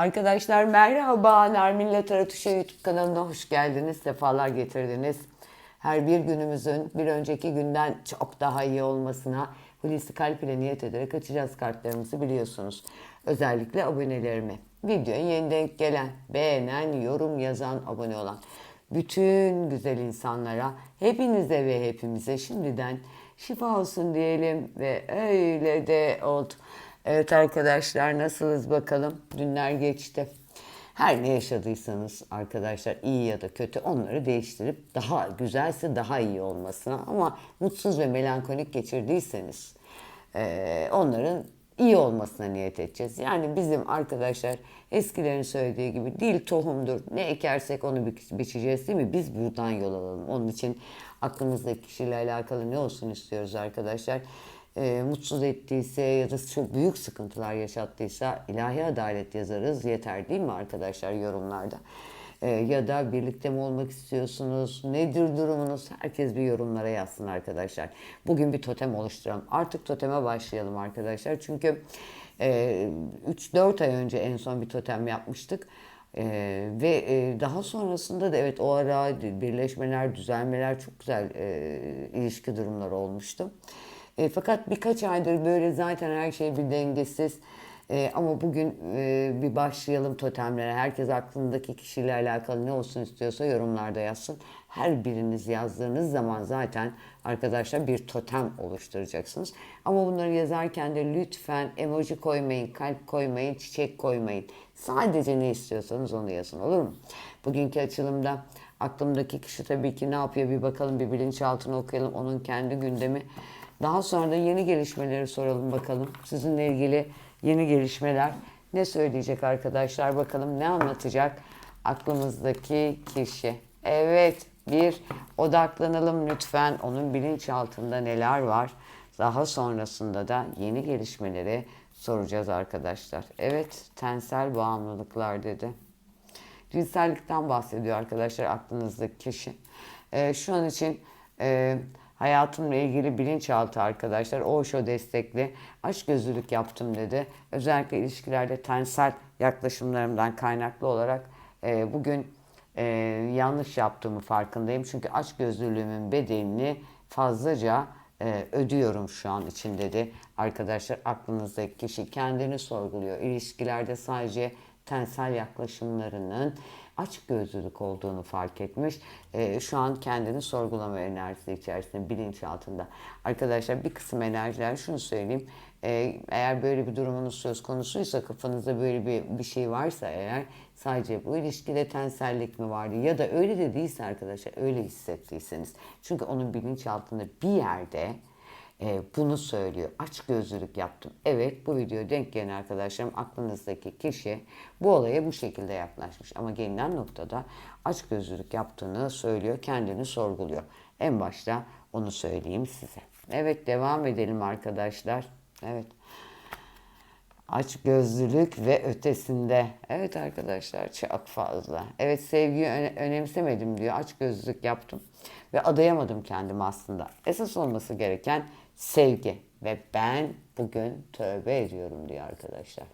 Arkadaşlar merhaba. Nermin Taratuş'a YouTube kanalına hoş geldiniz. Sefalar getirdiniz. Her bir günümüzün bir önceki günden çok daha iyi olmasına Hulusi Kalp ile niyet ederek açacağız kartlarımızı biliyorsunuz. Özellikle abonelerime. Videoya yeni denk gelen, beğenen, yorum yazan, abone olan bütün güzel insanlara, hepinize ve hepimize şimdiden şifa olsun diyelim ve öyle de oldu. Evet arkadaşlar nasılız bakalım? Günler geçti. Her ne yaşadıysanız arkadaşlar iyi ya da kötü onları değiştirip daha güzelse daha iyi olmasına ama mutsuz ve melankolik geçirdiyseniz eee, onların iyi olmasına niyet edeceğiz. Yani bizim arkadaşlar eskilerin söylediği gibi dil tohumdur. Ne ekersek onu bi- biçeceğiz değil mi? Biz buradan yol alalım. Onun için aklımızdaki kişiyle alakalı ne olsun istiyoruz arkadaşlar? Ee, mutsuz ettiyse ya da çok büyük sıkıntılar yaşattıysa ilahi adalet yazarız. Yeter değil mi arkadaşlar yorumlarda? Ee, ya da birlikte mi olmak istiyorsunuz? Nedir durumunuz? Herkes bir yorumlara yazsın arkadaşlar. Bugün bir totem oluşturalım. Artık toteme başlayalım arkadaşlar. Çünkü e, 3-4 ay önce en son bir totem yapmıştık. E, ve e, daha sonrasında da evet o ara birleşmeler, düzelmeler çok güzel e, ilişki durumları olmuştu. E, fakat birkaç aydır böyle zaten her şey bir dengesiz. E, ama bugün e, bir başlayalım totemlere. Herkes aklındaki kişiyle alakalı ne olsun istiyorsa yorumlarda yazsın. Her biriniz yazdığınız zaman zaten arkadaşlar bir totem oluşturacaksınız. Ama bunları yazarken de lütfen emoji koymayın, kalp koymayın, çiçek koymayın. Sadece ne istiyorsanız onu yazın olur mu? Bugünkü açılımda aklımdaki kişi tabii ki ne yapıyor bir bakalım bir bilinçaltını okuyalım. Onun kendi gündemi. Daha sonra da yeni gelişmeleri soralım bakalım. Sizinle ilgili yeni gelişmeler ne söyleyecek arkadaşlar bakalım ne anlatacak aklımızdaki kişi. Evet bir odaklanalım lütfen onun bilinçaltında neler var. Daha sonrasında da yeni gelişmeleri soracağız arkadaşlar. Evet tensel bağımlılıklar dedi. Cinsellikten bahsediyor arkadaşlar aklınızdaki kişi. Ee, şu an için e, hayatımla ilgili bilinçaltı arkadaşlar Osho destekli aşk gözlülük yaptım dedi. Özellikle ilişkilerde tensel yaklaşımlarımdan kaynaklı olarak e, bugün e, yanlış yaptığımı farkındayım. Çünkü aşk gözlülüğümün bedelini fazlaca e, ödüyorum şu an için dedi. Arkadaşlar aklınızdaki kişi kendini sorguluyor. İlişkilerde sadece tensel yaklaşımlarının açık gözlülük olduğunu fark etmiş. Ee, şu an kendini sorgulama enerjisi içerisinde, bilinç altında. Arkadaşlar bir kısım enerjiler şunu söyleyeyim. Ee, eğer böyle bir durumunuz söz konusuysa, kafanızda böyle bir, bir şey varsa eğer sadece bu ilişkide tensellik mi vardı ya da öyle de değilse arkadaşlar öyle hissettiyseniz. Çünkü onun bilinç altında bir yerde e, bunu söylüyor. Aç gözlülük yaptım. Evet bu video denk gelen arkadaşlarım aklınızdaki kişi bu olaya bu şekilde yaklaşmış. Ama gelinen noktada aç gözlülük yaptığını söylüyor. Kendini sorguluyor. En başta onu söyleyeyim size. Evet devam edelim arkadaşlar. Evet. Aç gözlülük ve ötesinde. Evet arkadaşlar çok fazla. Evet sevgiyi öne- önemsemedim diyor. Aç gözlülük yaptım ve adayamadım kendimi aslında. Esas olması gereken sevgi ve ben bugün tövbe ediyorum diyor arkadaşlar.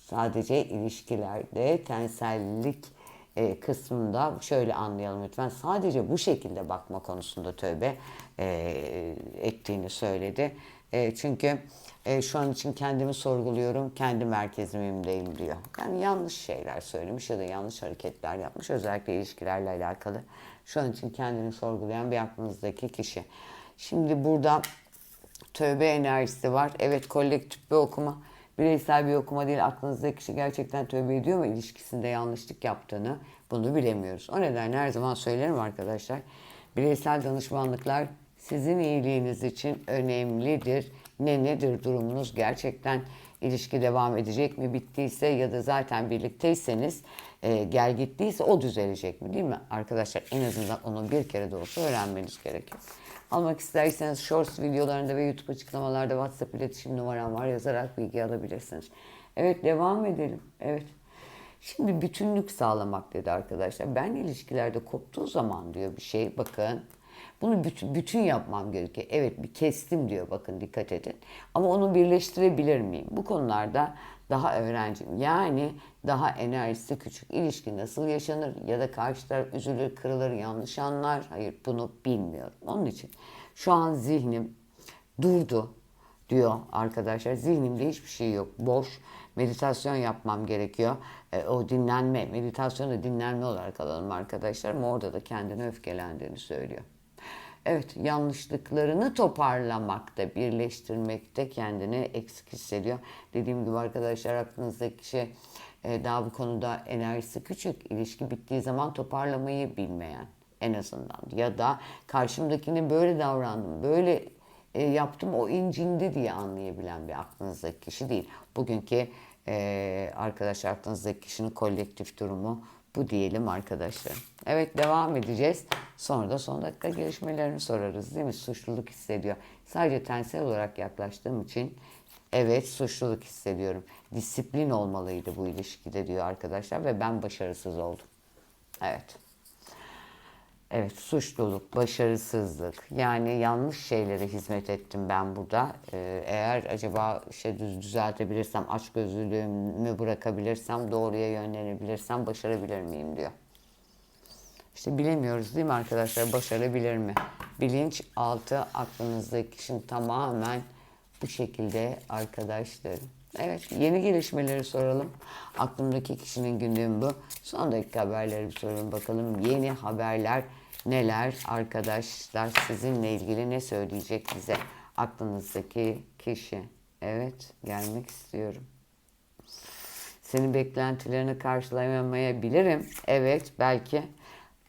Sadece ilişkilerde tensellik e, kısmında şöyle anlayalım lütfen. Sadece bu şekilde bakma konusunda tövbe e, ettiğini söyledi. E, çünkü şu an için kendimi sorguluyorum, kendi merkezimdeyim diyor. Yani yanlış şeyler söylemiş ya da yanlış hareketler yapmış. Özellikle ilişkilerle alakalı. Şu an için kendini sorgulayan bir aklınızdaki kişi. Şimdi burada tövbe enerjisi var. Evet kolektif bir okuma. Bireysel bir okuma değil. Aklınızdaki kişi gerçekten tövbe ediyor mu ilişkisinde yanlışlık yaptığını bunu bilemiyoruz. O nedenle her zaman söylerim arkadaşlar. Bireysel danışmanlıklar sizin iyiliğiniz için önemlidir. Ne nedir durumunuz gerçekten ilişki devam edecek mi bittiyse ya da zaten birlikteyseniz e, gel gittiyse o düzelecek mi değil mi arkadaşlar en azından onu bir kere de olsa öğrenmeniz gerekiyor. Almak isterseniz Shorts videolarında ve YouTube açıklamalarda WhatsApp iletişim numaram var yazarak bilgi alabilirsiniz. Evet devam edelim. Evet. Şimdi bütünlük sağlamak dedi arkadaşlar. Ben ilişkilerde koptuğu zaman diyor bir şey bakın. Bunu bütün, bütün yapmam gerekiyor. Evet bir kestim diyor bakın dikkat edin. Ama onu birleştirebilir miyim? Bu konularda daha öğrencim. Yani daha enerjisi küçük. İlişki nasıl yaşanır ya da karşı taraf üzülür, kırılır, yanlış anlar. Hayır bunu bilmiyorum. Onun için şu an zihnim durdu diyor arkadaşlar. Zihnimde hiçbir şey yok. Boş. Meditasyon yapmam gerekiyor. E, o dinlenme, meditasyonu dinlenme olarak alalım arkadaşlar. Ama orada da kendine öfkelendiğini söylüyor. Evet, yanlışlıklarını toparlamakta, birleştirmekte kendini eksik hissediyor. Dediğim gibi arkadaşlar aklınızdaki kişi e, daha bu konuda enerjisi küçük. İlişki bittiği zaman toparlamayı bilmeyen en azından. Ya da karşımdakine böyle davrandım, böyle e, yaptım o incindi diye anlayabilen bir aklınızdaki kişi değil. Bugünkü e, arkadaşlar aklınızdaki kişinin kolektif durumu bu diyelim arkadaşlar. Evet devam edeceğiz. Sonra da son dakika gelişmelerini sorarız değil mi? Suçluluk hissediyor. Sadece tensel olarak yaklaştığım için evet suçluluk hissediyorum. Disiplin olmalıydı bu ilişkide diyor arkadaşlar ve ben başarısız oldum. Evet. Evet, suçluluk, başarısızlık, yani yanlış şeylere hizmet ettim ben burada. Ee, eğer acaba şey düz düzeltebilirsem, açgözlülüğümü bırakabilirsem, doğruya yönlenebilirsem başarabilir miyim diyor. İşte bilemiyoruz değil mi arkadaşlar? Başarabilir mi? Bilinç altı aklınızdaki kişinin tamamen bu şekilde arkadaşlar. Evet yeni gelişmeleri soralım. Aklımdaki kişinin gündemi bu. Son dakika haberleri bir soralım bakalım. Yeni haberler neler arkadaşlar sizinle ilgili ne söyleyecek bize? Aklınızdaki kişi. Evet gelmek istiyorum. Senin beklentilerini karşılayamayabilirim. Evet belki.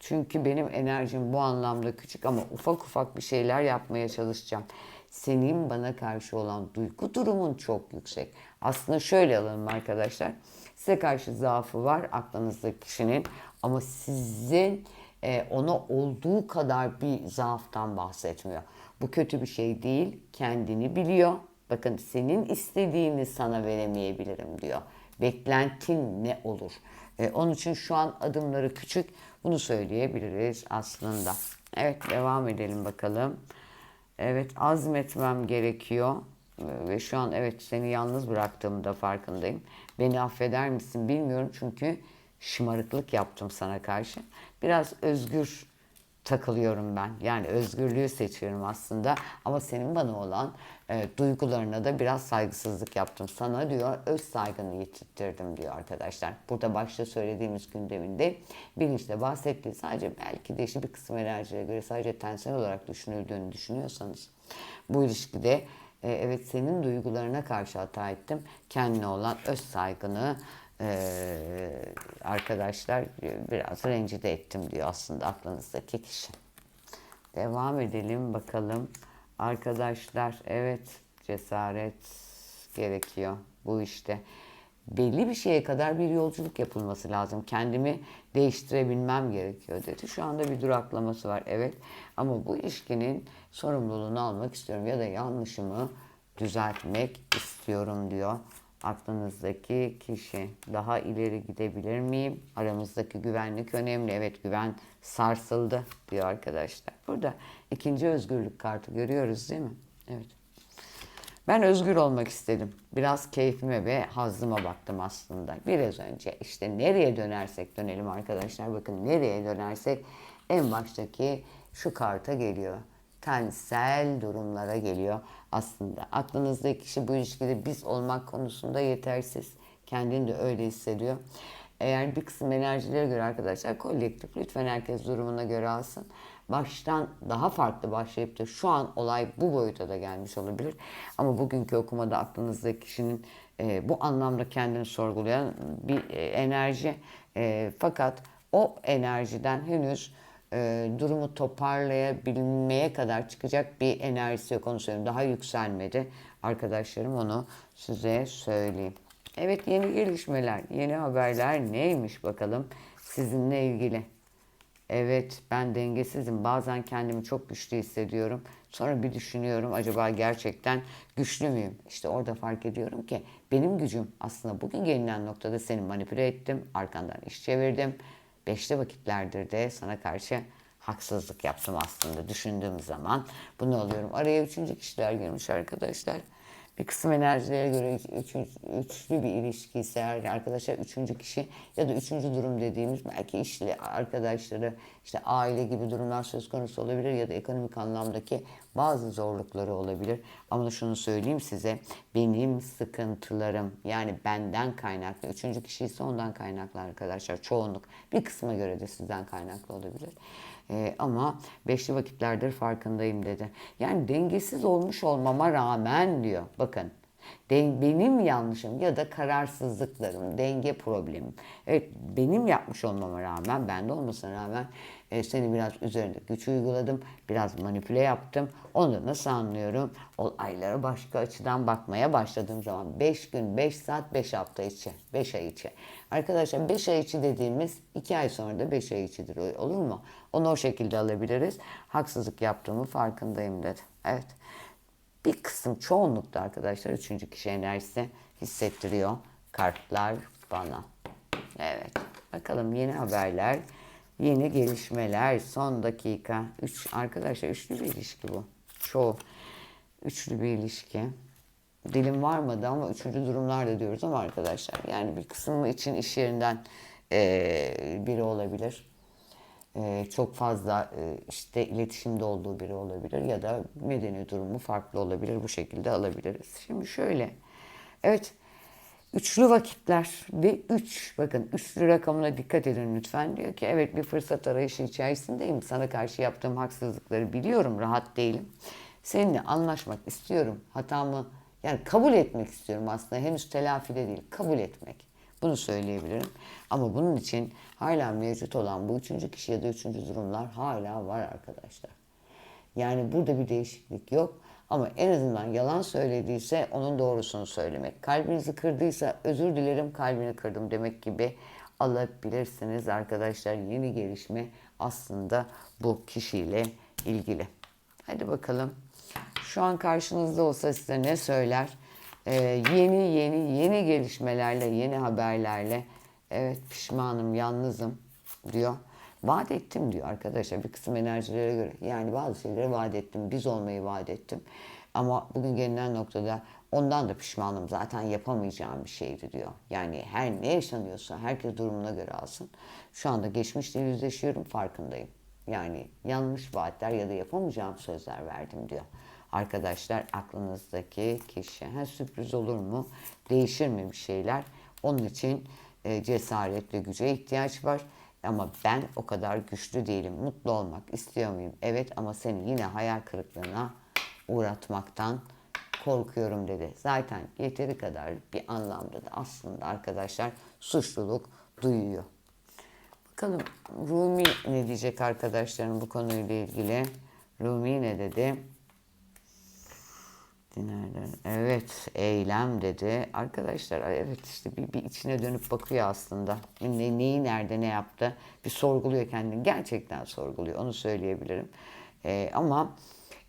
Çünkü benim enerjim bu anlamda küçük ama ufak ufak bir şeyler yapmaya çalışacağım. Senin bana karşı olan duygu durumun çok yüksek. Aslında şöyle alalım arkadaşlar. Size karşı zaafı var aklınızdaki kişinin ama sizin e, ona olduğu kadar bir zaaftan bahsetmiyor. Bu kötü bir şey değil. Kendini biliyor. Bakın senin istediğini sana veremeyebilirim diyor. Beklentin ne olur? E, onun için şu an adımları küçük. Bunu söyleyebiliriz aslında. Evet devam edelim bakalım. Evet azmetmem gerekiyor. E, Ve şu an evet seni yalnız bıraktığımda farkındayım. Beni affeder misin bilmiyorum çünkü şımarıklık yaptım sana karşı. Biraz özgür takılıyorum ben. Yani özgürlüğü seçiyorum aslında. Ama senin bana olan e, duygularına da biraz saygısızlık yaptım. Sana diyor öz saygını yitirttirdim diyor arkadaşlar. Burada başta söylediğimiz gündeminde bilinçle bahsettiği sadece belki de işte bir kısım enerjiye göre sadece tensel olarak düşünüldüğünü düşünüyorsanız bu ilişkide e, evet senin duygularına karşı hata ettim. Kendine olan öz saygını ee, arkadaşlar biraz rencide ettim diyor aslında aklınızdaki kişi. Devam edelim bakalım. Arkadaşlar evet cesaret gerekiyor bu işte. Belli bir şeye kadar bir yolculuk yapılması lazım. Kendimi değiştirebilmem gerekiyor dedi. Şu anda bir duraklaması var evet. Ama bu ilişkinin sorumluluğunu almak istiyorum ya da yanlışımı düzeltmek istiyorum diyor aklınızdaki kişi. Daha ileri gidebilir miyim? Aramızdaki güvenlik önemli. Evet güven sarsıldı diyor arkadaşlar. Burada ikinci özgürlük kartı görüyoruz değil mi? Evet. Ben özgür olmak istedim. Biraz keyfime ve hazzıma baktım aslında. Biraz önce işte nereye dönersek dönelim arkadaşlar. Bakın nereye dönersek en baştaki şu karta geliyor tensel durumlara geliyor aslında. Aklınızdaki kişi bu ilişkide biz olmak konusunda yetersiz. Kendini de öyle hissediyor. Eğer bir kısım enerjilere göre arkadaşlar kolektif lütfen herkes durumuna göre alsın. Baştan daha farklı başlayıp da şu an olay bu boyuta da gelmiş olabilir. Ama bugünkü okumada aklınızdaki kişinin e, bu anlamda kendini sorgulayan bir e, enerji. E, fakat o enerjiden henüz e, durumu toparlayabilmeye kadar çıkacak bir enerjisi yok onu. Daha yükselmedi arkadaşlarım onu size söyleyeyim. Evet yeni gelişmeler, yeni haberler neymiş bakalım sizinle ilgili. Evet ben dengesizim. Bazen kendimi çok güçlü hissediyorum. Sonra bir düşünüyorum acaba gerçekten güçlü müyüm? İşte orada fark ediyorum ki benim gücüm aslında bugün gelinen noktada seni manipüle ettim. Arkandan iş çevirdim. Beşli vakitlerdir de sana karşı haksızlık yaptım aslında düşündüğüm zaman. Bunu alıyorum. Araya üçüncü kişiler girmiş arkadaşlar. Bir kısım enerjilere göre üç, üç- üçlü bir ilişki ise arkadaşlar üçüncü kişi ya da üçüncü durum dediğimiz belki işli arkadaşları işte aile gibi durumlar söz konusu olabilir ya da ekonomik anlamdaki bazı zorlukları olabilir. Ama şunu söyleyeyim size benim sıkıntılarım yani benden kaynaklı üçüncü kişi ise ondan kaynaklı arkadaşlar çoğunluk bir kısma göre de sizden kaynaklı olabilir. Ee, ama beşli vakitlerdir farkındayım dedi. Yani dengesiz olmuş olmama rağmen diyor. Bakın benim yanlışım ya da kararsızlıklarım, denge problemim. Evet benim yapmış olmama rağmen, bende olmasına rağmen e, seni biraz üzerinde güç uyguladım, biraz manipüle yaptım. Onu da nasıl anlıyorum? Olaylara başka açıdan bakmaya başladığım zaman 5 gün, 5 saat, 5 hafta içi, 5 ay içi. Arkadaşlar 5 ay içi dediğimiz 2 ay sonra da 5 ay içidir olur mu? Onu o şekilde alabiliriz. Haksızlık yaptığımı farkındayım dedi. Evet. Bir kısım çoğunlukta arkadaşlar üçüncü kişi enerjisi hissettiriyor kartlar bana. Evet. Bakalım yeni haberler, yeni gelişmeler, son dakika. Üç, arkadaşlar üçlü bir ilişki bu. Çoğu üçlü bir ilişki. Dilim varmadı ama üçüncü durumlar da diyoruz ama arkadaşlar yani bir kısmı için iş yerinden eee, biri olabilir. Ee, çok fazla e, işte iletişimde olduğu biri olabilir ya da medeni durumu farklı olabilir. Bu şekilde alabiliriz. Şimdi şöyle. Evet. Üçlü vakitler ve üç. Bakın üçlü rakamına dikkat edin lütfen. Diyor ki evet bir fırsat arayışı içerisindeyim. Sana karşı yaptığım haksızlıkları biliyorum. Rahat değilim. Seninle anlaşmak istiyorum. Hatamı yani kabul etmek istiyorum aslında. Henüz telafide değil. Kabul etmek. Bunu söyleyebilirim. Ama bunun için hala mevcut olan bu üçüncü kişi ya da üçüncü durumlar hala var arkadaşlar. Yani burada bir değişiklik yok. Ama en azından yalan söylediyse onun doğrusunu söylemek. Kalbinizi kırdıysa özür dilerim kalbini kırdım demek gibi alabilirsiniz arkadaşlar. Yeni gelişme aslında bu kişiyle ilgili. Hadi bakalım. Şu an karşınızda olsa size ne söyler? Ee, yeni yeni yeni gelişmelerle, yeni haberlerle evet pişmanım, yalnızım diyor. Vaat ettim diyor arkadaşlar bir kısım enerjilere göre. Yani bazı şeyleri vaat ettim, biz olmayı vaat ettim. Ama bugün gelinen noktada ondan da pişmanım zaten yapamayacağım bir şeydi diyor. Yani her ne yaşanıyorsa herkes durumuna göre alsın. Şu anda geçmişle yüzleşiyorum farkındayım. Yani yanlış vaatler ya da yapamayacağım sözler verdim diyor. Arkadaşlar aklınızdaki kişi ha, sürpriz olur mu? Değişir mi bir şeyler? Onun için e, cesaret ve güce ihtiyaç var. Ama ben o kadar güçlü değilim. Mutlu olmak istiyor muyum? Evet ama seni yine hayal kırıklığına uğratmaktan korkuyorum dedi. Zaten yeteri kadar bir anlamda da aslında arkadaşlar suçluluk duyuyor. Bakalım Rumi ne diyecek arkadaşlarım bu konuyla ilgili? Rumi ne dedi? Nereden? Evet, eylem dedi. Arkadaşlar evet işte bir, bir içine dönüp bakıyor aslında. Ne, neyi nerede ne yaptı? Bir sorguluyor kendini. Gerçekten sorguluyor. Onu söyleyebilirim. Ee, ama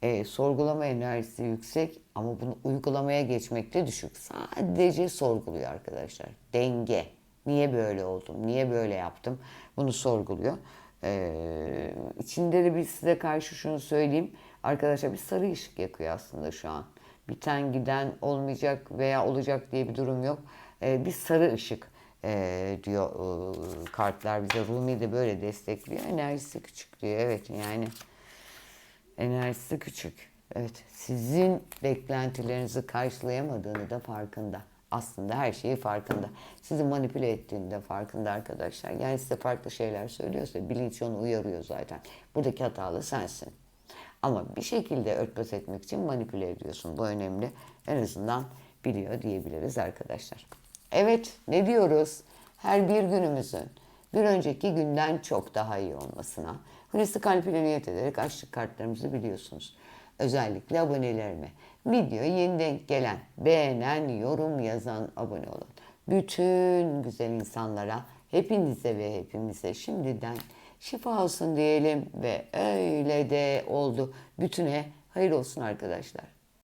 e, sorgulama enerjisi yüksek ama bunu uygulamaya geçmekte düşük. Sadece sorguluyor arkadaşlar. Denge. Niye böyle oldum? Niye böyle yaptım? Bunu sorguluyor. Ee, içinde de bir size karşı şunu söyleyeyim. Arkadaşlar bir sarı ışık yakıyor aslında şu an. Biten giden olmayacak veya olacak diye bir durum yok. Ee, bir sarı ışık e, diyor e, kartlar bize. Rumi de böyle destekliyor. Enerjisi küçük diyor. Evet yani enerjisi küçük. Evet sizin beklentilerinizi karşılayamadığını da farkında. Aslında her şeyi farkında. Sizi manipüle ettiğini de farkında arkadaşlar. Yani size farklı şeyler söylüyorsa bilinç onu uyarıyor zaten. Buradaki hatalı sensin. Ama bir şekilde örtbas etmek için manipüle ediyorsun. Bu önemli. En azından biliyor diyebiliriz arkadaşlar. Evet ne diyoruz? Her bir günümüzün bir önceki günden çok daha iyi olmasına Kalp ile niyet ederek açtık kartlarımızı biliyorsunuz. Özellikle abonelerime. Video yeni denk gelen, beğenen, yorum yazan abone olun. Bütün güzel insanlara, hepinize ve hepimize şimdiden şifa olsun diyelim ve öyle de oldu. Bütüne hayır olsun arkadaşlar.